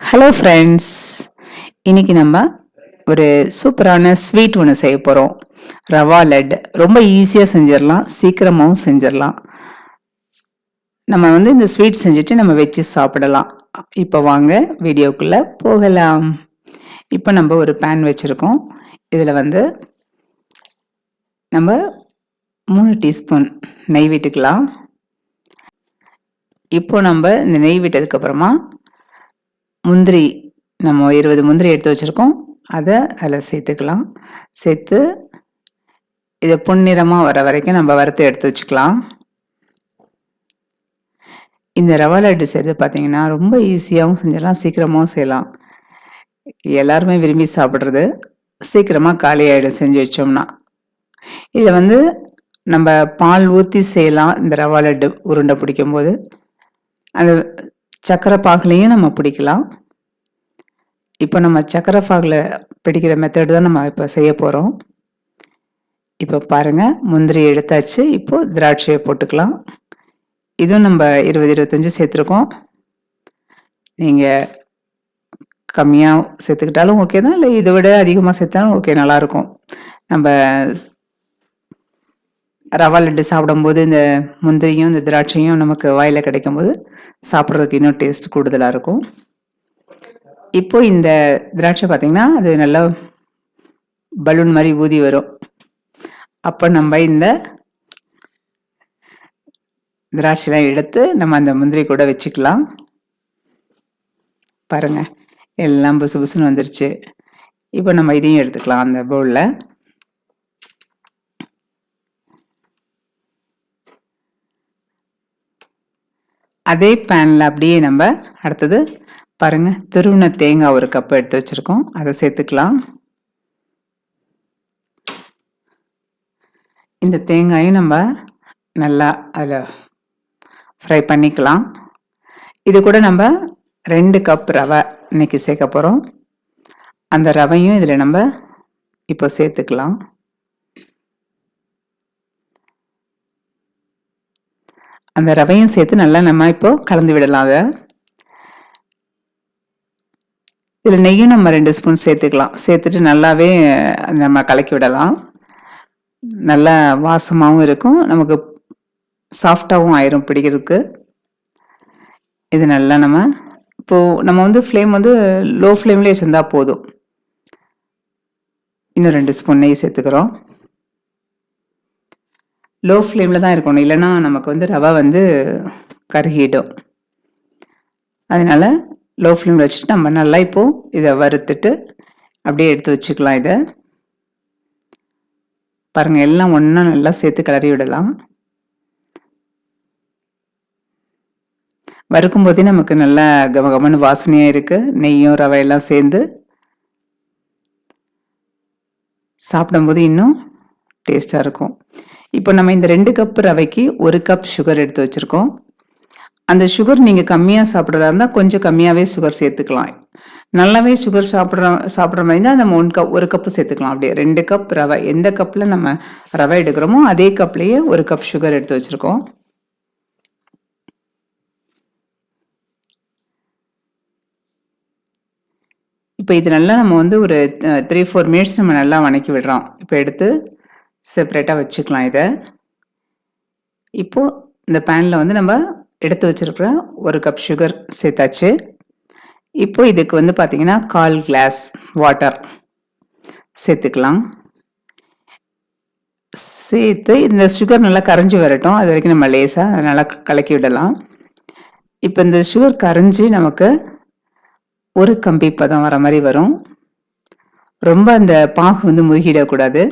Hello friends இன்றைக்கி நம்ம ஒரு சூப்பரான ஸ்வீட் ஒன்று செய்ய போகிறோம் ரவா லட் ரொம்ப ஈஸியாக செஞ்சிடலாம். சீக்கிரமாகவும் செஞ்சிடலாம். நம்ம வந்து இந்த ஸ்வீட் செஞ்சுட்டு நம்ம வச்சு சாப்பிடலாம். இப்போ வாங்க வீடியோக்குள்ளே போகலாம். இப்போ நம்ம ஒரு பேன் வச்சுருக்கோம். இதில் வந்து நம்ம மூணு டீஸ்பூன் நெய் விட்டுக்கலாம். இப்போ நம்ம இந்த நெய் விட்டதுக்கப்புறமா முந்திரி நம்ம இருபது முந்திரி எடுத்து வச்சுருக்கோம். அதை அதில் சேர்த்துக்கலாம். சேர்த்து இதை பொன்னிறமாக வர வரைக்கும் நம்ம வறுத்து எடுத்து வச்சுக்கலாம். இந்த ரவா லட்டு செய்கிறது பார்த்தீங்கன்னா ரொம்ப ஈஸியாகவும் செஞ்சிடலாம் சீக்கிரமாகவும் செய்யலாம். எல்லாருமே விரும்பி சாப்பிட்றது. சீக்கிரமாக காலி ஆகிடும் செஞ்சு வச்சோம்னா. இதை வந்து நம்ம பால் ஊற்றி செய்யலாம். இந்த ரவா லட்டு உருண்டை பிடிக்கும்போது. அந்த சக்கரை பாகுலையும் நம்ம பிடிக்கலாம். இப்போ நம்ம சக்கரை பாகில் பிடிக்கிற மெத்தடு தான் நம்ம இப்போ செய்ய போகிறோம் இப்போ பாருங்கள் முந்திரி எடுத்தாச்சு இப்போது திராட்சையை போட்டுக்கலாம். இதுவும் நம்ம இருபது இருபத்தஞ்சி சேர்த்துருக்கோம். நீங்கள் கம்மியாக சேர்த்துக்கிட்டாலும் ஓகே தான் இல்லை இதை விட அதிகமாக சேர்த்தாலும் ஓகே நல்லாயிருக்கும். நம்ம ரவா லட்டு சாப்பிடும்போது இந்த முந்திரியும் இந்த திராட்சையும் நமக்கு வாயில் கிடைக்கும் போது சாப்பிட்றதுக்கு இன்னும் டேஸ்ட் கூடுதலாக இருக்கும். இப்போ இந்த திராட்சை பார்த்திங்கன்னா அது நல்லா பலூன் மாதிரி ஊதி வரும். அப்போ நம்ம இந்த திராட்சைலாம் எடுத்து நம்ம அந்த முந்திரி கூட வச்சுக்கலாம். பாருங்கள் எல்லாம் புசு புசுன்னு வந்துருச்சு. இப்போ நம்ம இதையும் எடுத்துக்கலாம் அந்த பவுலில் அதே பேனில் அப்படியே நம்ம அடுத்தது பாருங்கள் திருவுண தேங்காய் ஒரு கப் எடுத்து வச்சுருக்கோம். அதை சேர்த்துக்கலாம். இந்த தேங்காயும் நம்ம நல்லா அதில் ஃப்ரை பண்ணிக்கலாம். இது கூட நம்ம ரெண்டு கப் ரவை இன்னைக்கு சேர்க்க போகிறோம் அந்த ரவையும் இதில் நம்ம இப்போ சேர்த்துக்கலாம். அந்த ரவையும் சேர்த்து நல்லா நம்ம இப்போ கலந்து விடலாம் அதை. இதில் நெய்யும் நம்ம ரெண்டு ஸ்பூன் சேர்த்துக்கலாம். சேர்த்துட்டு நல்லாவே நம்ம கலக்கி விடலாம். நல்லா வாசமாகவும் இருக்கும். நமக்கு சாஃப்டாகவும் ஆயிரும் பிடிக்கிறதுக்கு. இது நல்லா நம்ம இப்போது நம்ம வந்து ஃப்ளேம் வந்து லோ ஃப்ளேம்லேயே வச்சுருந்தா போதும். இன்னும் ரெண்டு ஸ்பூன் நெய் சேர்த்துக்கிறோம். லோ ஃப்ளேமில் தான் இருக்கணும். இல்லைன்னா நமக்கு வந்து ரவை வந்து கருகிடும். அதனால் லோ ஃப்ளேமில் வச்சுட்டு நம்ம நல்லா இப்போது இதை வறுத்துட்டு அப்படியே எடுத்து வச்சுக்கலாம் இதை. பாருங்கள் எல்லாம் ஒன்றா நல்லா சேர்த்து கிளறி விடலாம். வறுக்கும் போதே நமக்கு நல்லா கம கமன்னு வாசனையாக இருக்குது நெய்யும் ரவையெல்லாம் சேர்ந்து சாப்பிடும்போது இன்னும் டேஸ்ட்டாக இருக்கும். இப்போ நம்ம இந்த ரெண்டு கப் ரவைக்கு ஒரு கப் சுகர் எடுத்து வச்சுருக்கோம். அந்த சுகர் நீங்கள் கம்மியாக சாப்பிட்றதா இருந்தால் கொஞ்சம் கம்மியாகவே சுகர் சேர்த்துக்கலாம். நல்லாவே சுகர் சாப்பிட்ற சாப்பிட்ற மாதிரி இருந்தால் நம்ம ஒன் கப் ஒரு கப்பு சேர்த்துக்கலாம். அப்படியே ரெண்டு கப் ரவை. எந்த கப்பில் நம்ம ரவை எடுக்கிறோமோ அதே கப்லேயே ஒரு கப் சுகர் எடுத்து வச்சுருக்கோம். இப்போ இது நல்லா நம்ம வந்து ஒரு த்ரீ ஃபோர் மினிட்ஸ் நம்ம நல்லா வணக்கி விடுறோம். இப்போ எடுத்து செப்பரேட்டாக வச்சுக்கலாம் இதை. இப்போது இந்த பேனில் வந்து நம்ம எடுத்து வச்சுருக்கிற ஒரு கப் சுகர் சேர்த்தாச்சு. இப்போ இதுக்கு வந்து பார்த்திங்கன்னா கால் கிளாஸ் வாட்டர் சேர்த்துக்கலாம். சேர்த்து இந்த சுகர் நல்லா கரைஞ்சி வரட்டும். அது வரைக்கும் நம்ம லேசாக நல்லா கலக்கி விடலாம். இப்போ இந்த சுகர் கரைஞ்சி நமக்கு ஒரு கம்பி பதம் வர மாதிரி வரும். ரொம்ப அந்த பாகு வந்து முருகிடக்கூடாது.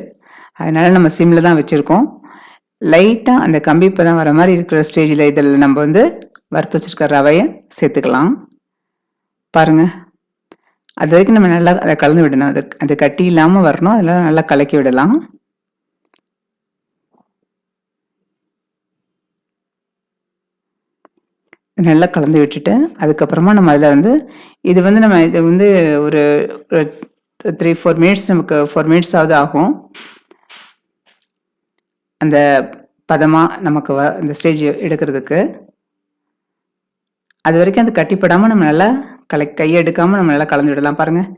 அதனால் நம்ம சிம்மில் தான் வச்சுருக்கோம். லைட்டாக அந்த கம்பி பதம் வர மாதிரி இருக்கிற ஸ்டேஜில் இதில் நம்ம வந்து வறுத்து வச்சுருக்க ரவையை சேர்த்துக்கலாம். பாருங்கள் அது வரைக்கும் நம்ம நல்லா அதை கலந்து விடணும். அது அது கட்டி இல்லாமல் வரணும். அதெல்லாம் நல்லா கலக்கி விடலாம். நல்லா கலந்து விட்டுட்டு அதுக்கப்புறமா நம்ம அதில் வந்து இது வந்து நம்ம இது வந்து ஒரு த்ரீ ஃபோர் மினிட்ஸ் நமக்கு ஃபோர் மினிட்ஸ் ஆகும். அந்த பதமாக நமக்கு வ இந்த ஸ்டேஜ் எடுக்கிறதுக்கு அது வரைக்கும் அது கட்டிப்படாமல் நம்ம நல்லா கலை கையை எடுக்காமல் நம்ம நல்லா கலந்து விடலாம் பாருங்கள்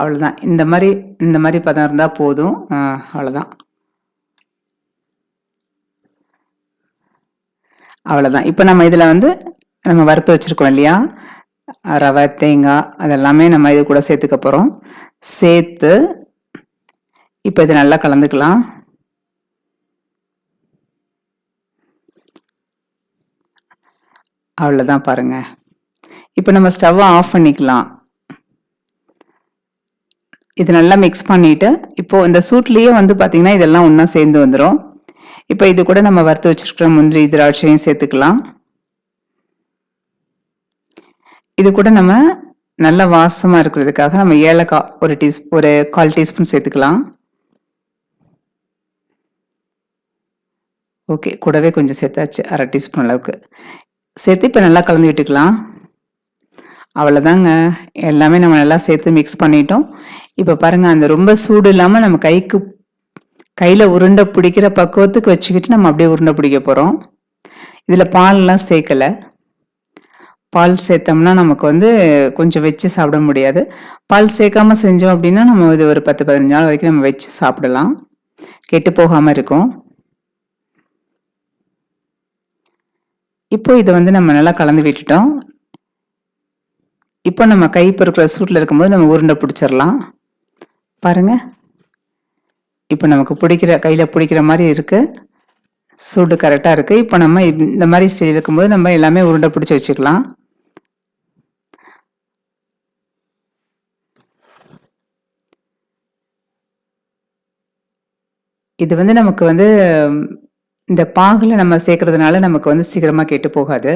அவ்வளோதான் இந்த மாதிரி இந்த மாதிரி பதம் இருந்தால் போதும். அவ்வளோதான் அவ்வளோதான் இப்போ நம்ம இதில் வந்து நம்ம வறுத்து வச்சுருக்கோம் இல்லையா? ரவை தேங்காய் அதெல்லாமே நம்ம இது கூட சேர்த்துக்க போகிறோம் சேர்த்து இப்போ இது நல்லா கலந்துக்கலாம். அவ்வளோதான் பாருங்க. இப்போ நம்ம ஸ்டவ்வை ஆஃப் பண்ணிக்கலாம். இது நல்லா மிக்ஸ் பண்ணிவிட்டு இப்போது இந்த சூட்லேயே வந்து பார்த்திங்கன்னா இதெல்லாம் ஒன்றா சேர்ந்து வந்துடும் இப்போ இது கூட நம்ம வறுத்து வச்சுருக்கிற முந்திரி திராட்சையும் சேர்த்துக்கலாம். இது கூட நம்ம நல்ல வாசமாக இருக்கிறதுக்காக நம்ம ஏலக்காய் ஒரு டீஸ் ஒரு கால் டீஸ்பூன் சேர்த்துக்கலாம். ஓகே கூடவே கொஞ்சம் சேர்த்தாச்சு அரை டீஸ்பூன் அளவுக்கு. சேர்த்து இப்போ நல்லா கலந்து விட்டுக்கலாம். அவ்வளோதாங்க எல்லாமே நம்ம நல்லா சேர்த்து மிக்ஸ் பண்ணிட்டோம். இப்போ பாருங்கள் அந்த ரொம்ப சூடு இல்லாமல் நம்ம கைக்கு கையில் உருண்டை பிடிக்கிற பக்குவத்துக்கு வச்சுக்கிட்டு நம்ம அப்படியே உருண்டை பிடிக்க போகிறோம் இதில் பால்லாம் சேர்க்கலை. பால் சேர்த்தோம்னா நமக்கு வந்து கொஞ்சம் வச்சு சாப்பிட முடியாது. பால் சேர்க்காம செஞ்சோம் அப்படின்னா நம்ம இது ஒரு பத்து பதினஞ்சு நாள் வரைக்கும் நம்ம வச்சு சாப்பிடலாம். கெட்டு போகாமல் இருக்கும். இப்போ இதை வந்து நம்ம நல்லா கலந்து விட்டுட்டோம். இப்போ நம்ம கை பொறுக்கிற சூட்டில் இருக்கும்போது நம்ம உருண்டை பிடிச்சிடலாம். பாருங்கள் இப்போ நமக்கு பிடிக்கிற கையில் பிடிக்கிற மாதிரி இருக்குது சூடு கரெக்டாக இருக்குது இப்போ நம்ம இந்த மாதிரி ஸ்டேஜ் இருக்கும்போது நம்ம எல்லாமே உருண்டை பிடிச்சி வச்சுக்கலாம். இது வந்து நமக்கு வந்து இந்த பாகில் நம்ம சேர்க்கறதுனால நமக்கு வந்து சீக்கிரமாக கெட்டு போகாது.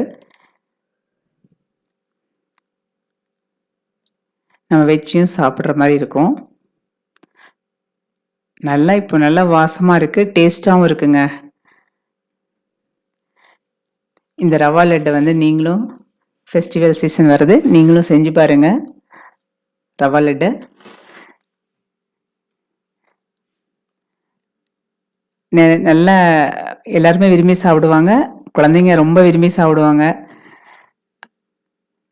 நம்ம வச்சியும் சாப்பிட்ற மாதிரி இருக்கும். நல்லா இப்போ நல்லா வாசமாக இருக்குது டேஸ்ட்டாகவும் இருக்குங்க. இந்த ரவா லட்டை வந்து நீங்களும் ஃபெஸ்டிவல் சீசன் வருது நீங்களும் செஞ்சு பாருங்கள் ரவா லட்டு. நல்லா எல்லாருமே விரும்பி சாப்பிடுவாங்க. குழந்தைங்க ரொம்ப விரும்பி சாப்பிடுவாங்க.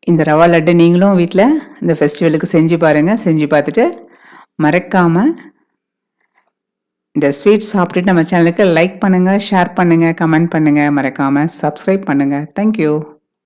இந்த ரவா லட்டு நீங்களும் வீட்டில் இந்த ஃபெஸ்டிவலுக்கு செஞ்சு பாருங்கள் செஞ்சு பார்த்துட்டு மறக்காமல் இந்த ஸ்வீட் சாப்பிட்டுட்டு நம்ம சேனலுக்கு லைக் பண்ணுங்கள் ஷேர் பண்ணுங்கள் கமெண்ட் பண்ணுங்கள் மறக்காமல் சப்ஸ்கிரைப் பண்ணுங்கள் தேங்க்யூ